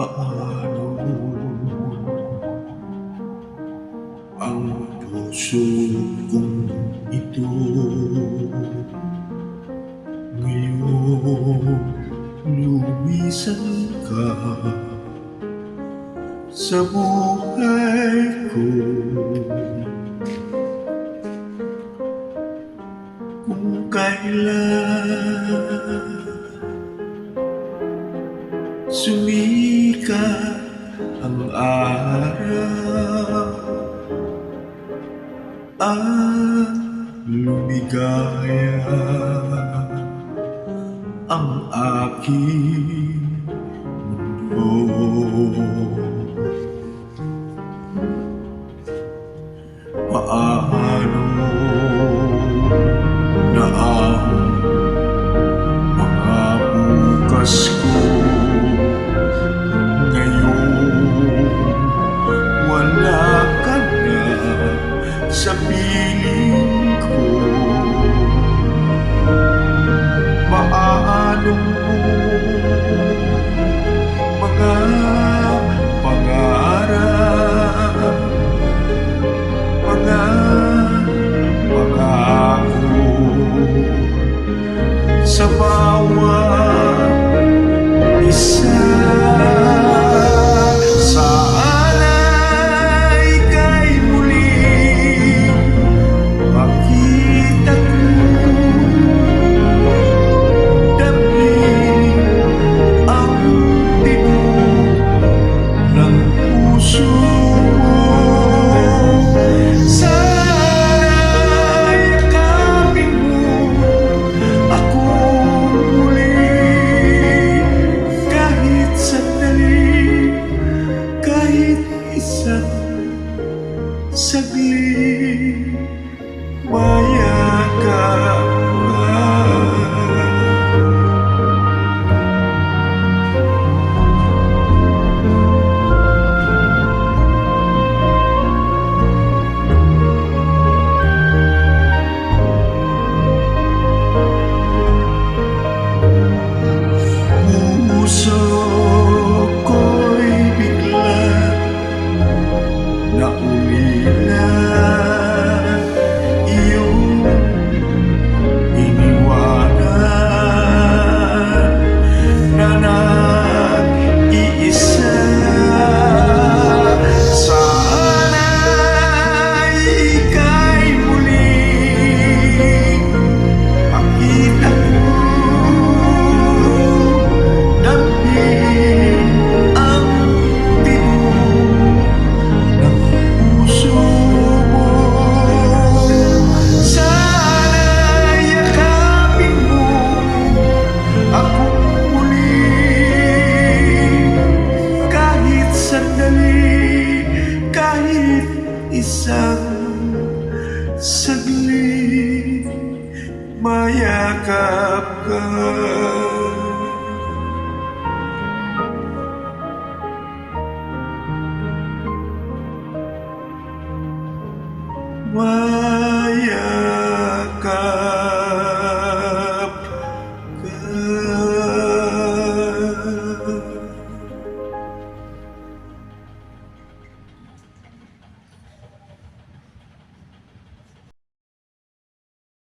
Paano ang puso kong ito. Ngayon lumisan ka sa buhay ko. Kung kailan Sumika ang araw. At lumigaya Ang aking wala na sa piling ko. Paano mga pangarap? Mga pangako sa bawat kasih bayangkan yakapkan Why?